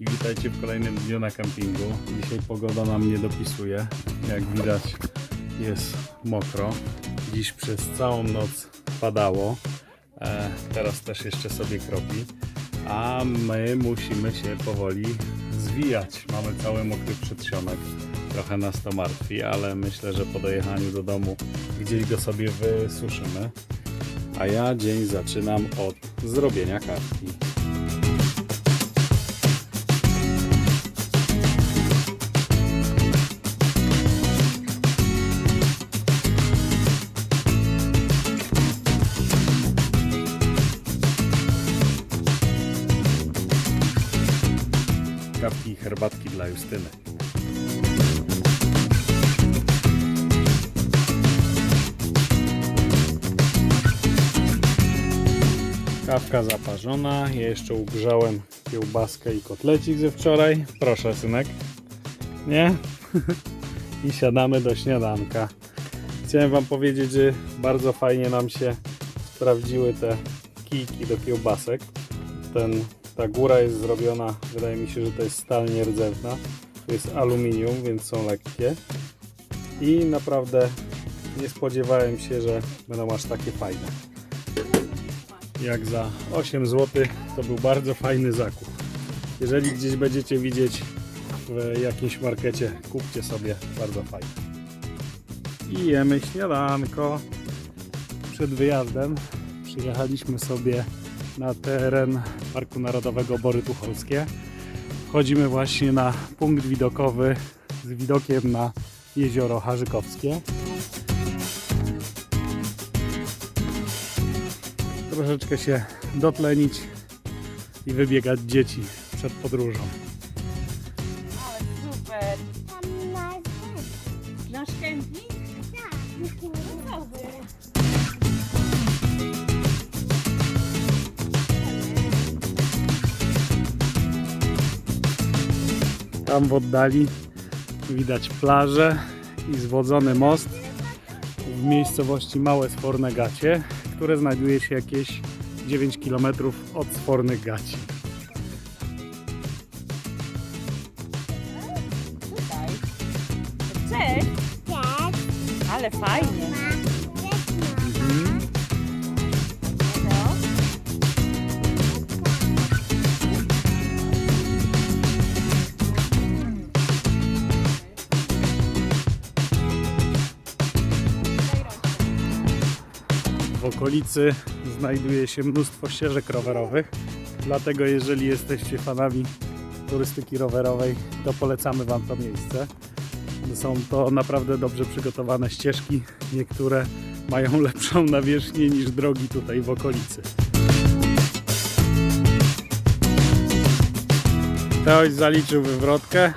i witajcie w kolejnym dniu na kempingu. Dzisiaj pogoda nam nie dopisuje. Jak widać jest mokro. Dziś przez całą noc padało. E, teraz też jeszcze sobie kropi. A my musimy się powoli zwijać. Mamy cały mokry przedsionek. Trochę nas to martwi, ale myślę, że po dojechaniu do domu gdzieś go sobie wysuszymy. A ja dzień zaczynam od zrobienia kawki. Herbatki dla Justyny. Kawka zaparzona. Ja jeszcze ugrzałem kiełbaskę i kotlecik ze wczoraj. Proszę, synek. Nie? I siadamy do śniadanka. Chciałem Wam powiedzieć, że bardzo fajnie nam się sprawdziły te kijki do kiełbasek. Ten, ta góra jest zrobiona, wydaje mi się, że to jest stal nierdzewna. To jest aluminium, więc są lekkie. I naprawdę nie spodziewałem się, że będą aż takie fajne jak za 8 zł to był bardzo fajny zakup. Jeżeli gdzieś będziecie widzieć w jakimś markecie, kupcie sobie bardzo fajne. I jemy śniadanko. Przed wyjazdem przyjechaliśmy sobie na teren Parku Narodowego Bory Tucholskie. Wchodzimy właśnie na punkt widokowy z widokiem na jezioro Harzykowskie. troszeczkę się dotlenić i wybiegać dzieci przed podróżą. Tam w oddali widać plażę i zwodzony most w miejscowości Małe Sforne Gacie, które znajduje się jakieś 9 km od Sfornych Gaci. Cześć, Ale fajnie. Okolicy znajduje się mnóstwo ścieżek rowerowych, dlatego jeżeli jesteście fanami turystyki rowerowej, to polecamy Wam to miejsce. Są to naprawdę dobrze przygotowane ścieżki, niektóre mają lepszą nawierzchnię niż drogi tutaj w okolicy. Ktoś zaliczył wywrotkę,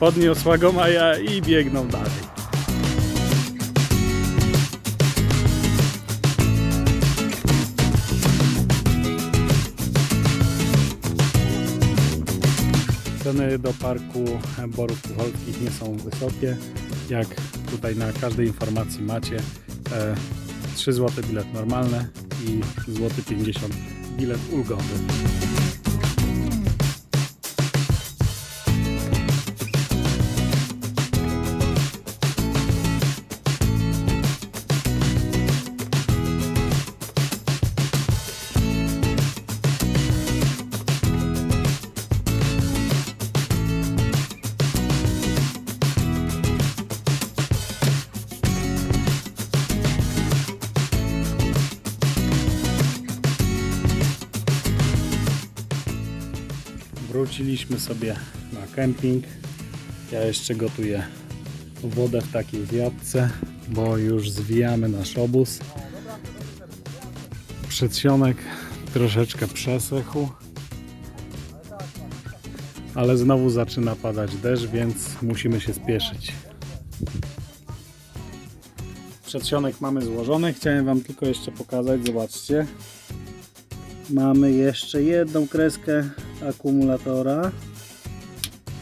podniosła go Maja i biegną dalej. Ceny do parku Borów Tucholskich nie są wysokie. Jak tutaj na każdej informacji macie, e, 3 zł bilet normalny i złoty 50 zł bilet ulgowy. Wróciliśmy sobie na kemping. Ja jeszcze gotuję wodę w takiej wiatce, bo już zwijamy nasz obóz. Przedsionek troszeczkę przesechł, ale znowu zaczyna padać deszcz, więc musimy się spieszyć. Przedsionek mamy złożony. Chciałem Wam tylko jeszcze pokazać, zobaczcie. Mamy jeszcze jedną kreskę akumulatora.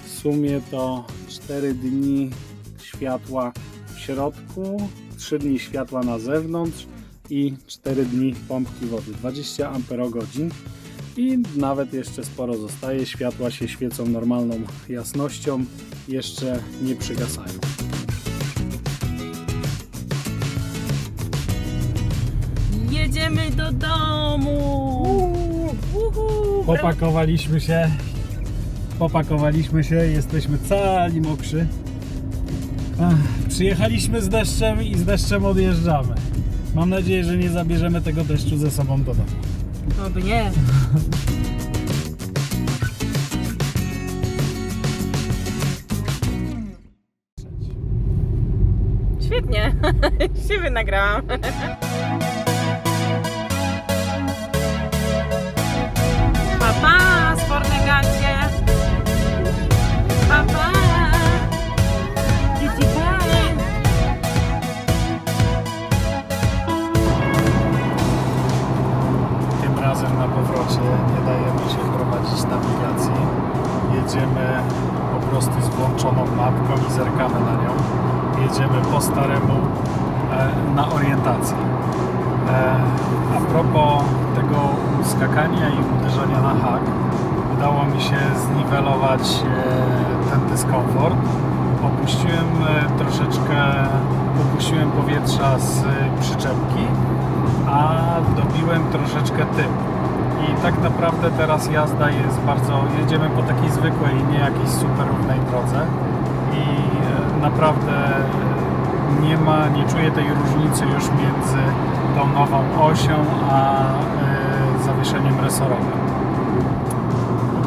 W sumie to 4 dni światła w środku, 3 dni światła na zewnątrz i 4 dni pompki wody. 20 amperogodzin. I nawet jeszcze sporo zostaje. Światła się świecą normalną jasnością, jeszcze nie przygasają. Jedziemy do domu! Uhu, Popakowaliśmy się. Popakowaliśmy się, jesteśmy cali mokrzy. Ach, przyjechaliśmy z deszczem i z deszczem odjeżdżamy. Mam nadzieję, że nie zabierzemy tego deszczu ze sobą do domu. Oby nie. Świetnie. Siebie nagrałam. Papa. Dzieci, bye. Tym razem na powrocie nie dajemy się prowadzić nawigacji. Jedziemy po prostu z włączoną mapką i zerkamy na nią. Jedziemy po staremu e, na orientację. E, a propos tego skakania i uderzania na hak, udało mi się zniwelować e, ten dyskomfort. Opuściłem e, troszeczkę, opuściłem powietrza z e, przyczepki, a dobiłem troszeczkę tył. I tak naprawdę teraz jazda jest bardzo. Jedziemy po takiej zwykłej, nie jakiejś super równej drodze. I naprawdę nie ma, nie czuję tej różnicy już między tą nową osią a zawieszeniem resorowym.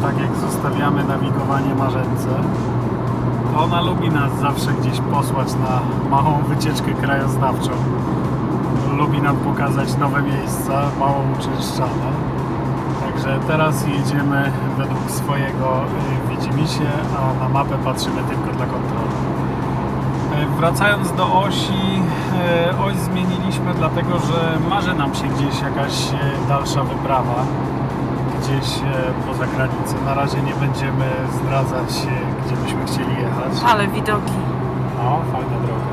Tak jak zostawiamy nawigowanie marzence, to ona lubi nas zawsze gdzieś posłać na małą wycieczkę krajoznawczą lubi nam pokazać nowe miejsca, mało uczęszczane. Także teraz jedziemy według swojego y, widzimisię, a na mapę patrzymy tylko dla kontroli. E, Wracając do osi, e, oś zmieniliśmy dlatego, że marzy nam się gdzieś jakaś dalsza wyprawa, gdzieś e, poza granicę. Na razie nie będziemy zdradzać, e, gdzie byśmy chcieli jechać. Ale widoki. No, fajna droga.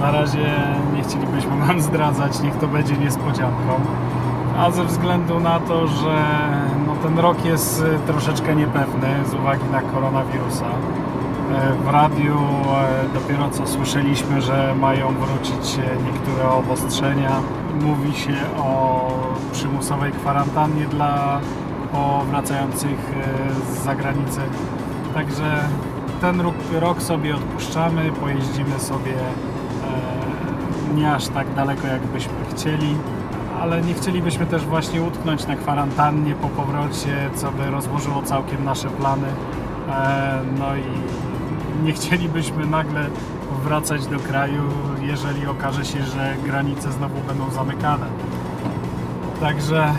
Na razie nie chcielibyśmy Wam zdradzać, niech to będzie niespodzianką. A ze względu na to, że no, ten rok jest y, troszeczkę niepewny z uwagi na koronawirusa. E, W radiu e, dopiero co słyszeliśmy, że mają wrócić e, niektóre obostrzenia. Mówi się o przymusowej kwarantannie dla powracających e, z zagranicy. Także ten rok, sobie odpuszczamy, pojeździmy sobie e, nie aż tak daleko, jakbyśmy chcieli, ale nie chcielibyśmy też właśnie utknąć na kwarantannie po powrocie, co by rozłożyło całkiem nasze plany. E, no i nie chcielibyśmy nagle wracać do kraju, jeżeli okaże się, że granice znowu będą zamykane. Także,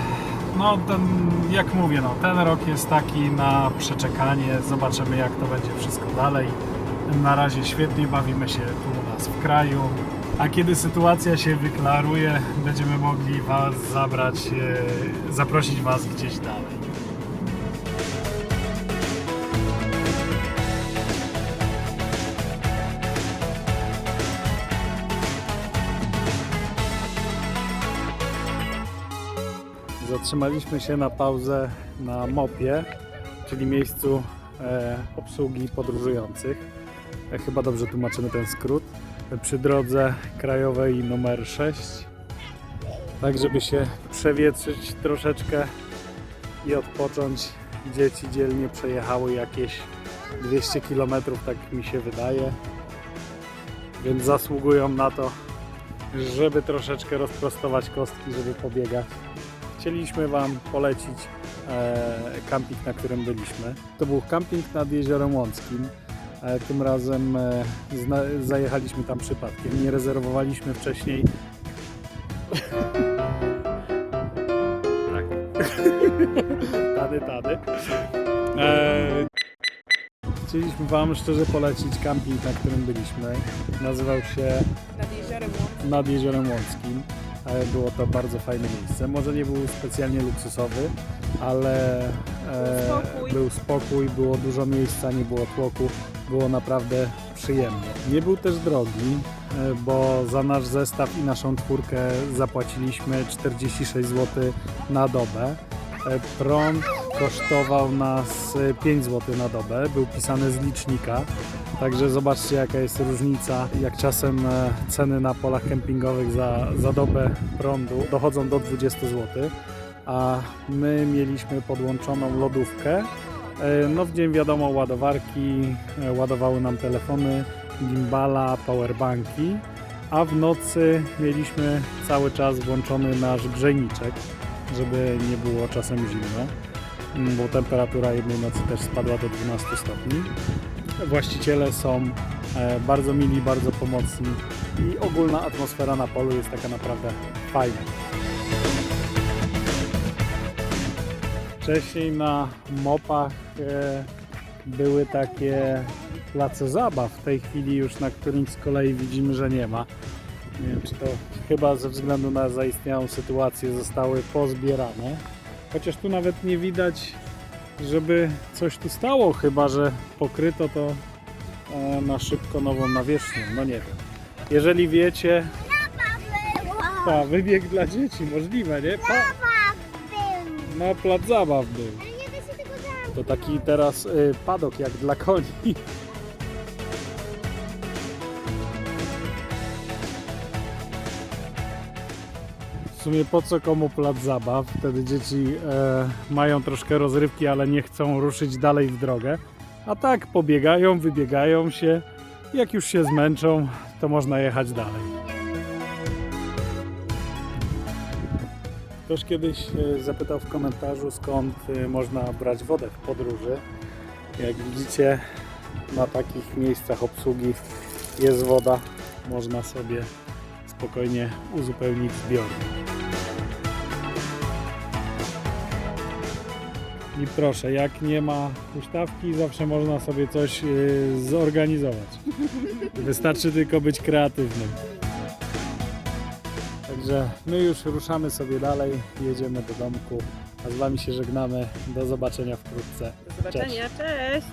no ten, jak mówię, no, ten rok jest taki na przeczekanie. Zobaczymy, jak to będzie wszystko dalej. Na razie świetnie bawimy się tu u nas w kraju. A kiedy sytuacja się wyklaruje, będziemy mogli Was zabrać, e, zaprosić Was gdzieś dalej. Zatrzymaliśmy się na pauzę na MOPie, czyli miejscu e, obsługi podróżujących. E, chyba dobrze tłumaczymy ten skrót. E, przy drodze krajowej numer 6. Tak, żeby się przewietrzyć troszeczkę i odpocząć. Dzieci dzielnie przejechały jakieś 200 km, tak mi się wydaje. Więc zasługują na to, żeby troszeczkę rozprostować kostki, żeby pobiegać chcieliśmy Wam polecić e, camping, na którym byliśmy. To był camping nad Jeziorem Łąckim. E, tym razem e, zajechaliśmy tam przypadkiem. Nie rezerwowaliśmy wcześniej. tak. tady, tady. E, chcieliśmy Wam szczerze polecić camping, na którym byliśmy. Nazywał się Nad jeziorem Łąckim. nad Jeziorem Łąckim. E, Było to bardzo fajne miejsce. Może nie był specjalnie luksusowy, ale e, Był spokój. był spokój, było dużo miejsca, nie było tłoku. Było naprawdę przyjemnie. Nie był też drogi, e, bo za nasz zestaw i naszą czwórkę zapłaciliśmy 46 zł na dobę. E, Prąd kosztował nas e, 5 zł na dobę, był pisany z licznika. Także zobaczcie jaka jest różnica, jak czasem e, ceny na polach kempingowych za, za dobę prądu dochodzą do 20 zł, a my mieliśmy podłączoną lodówkę. E, No w dzień wiadomo ładowarki, e, ładowały nam telefony, gimbala, powerbanki, a w nocy mieliśmy cały czas włączony nasz grzejniczek, żeby nie było czasem zimno, bo temperatura jednej nocy też spadła do 12 stopni. Właściciele są e, bardzo mili, bardzo pomocni i ogólna atmosfera na polu jest taka naprawdę fajna. Wcześniej na mopach e, były takie place zabaw. W tej chwili już na którymś z kolei widzimy, że nie ma. Nie wiem, czy to chyba ze względu na zaistniałą sytuację zostały pozbierane. Chociaż tu nawet nie widać, żeby coś tu stało, chyba że pokryto to e, na szybko nową nawierzchnią. No nie wiem. Jeżeli wiecie, pa, wybieg dla dzieci, możliwe, nie? Pa, no plac zabaw był. To taki teraz y, padok jak dla koni. Sumie po co komu plac zabaw? Wtedy dzieci e, mają troszkę rozrywki, ale nie chcą ruszyć dalej w drogę. A tak pobiegają, wybiegają się. Jak już się zmęczą, to można jechać dalej. Ktoś kiedyś e, zapytał w komentarzu, skąd e, można brać wodę w podróży. Jak widzicie, na takich miejscach obsługi jest woda. Można sobie spokojnie uzupełnić zbiornik. I proszę, jak nie ma huśtawki, zawsze można sobie coś e, zorganizować. Wystarczy tylko być kreatywnym. Także my już ruszamy sobie dalej, jedziemy do domku, a z Wami się żegnamy. Do zobaczenia wkrótce. Do zobaczenia, cześć!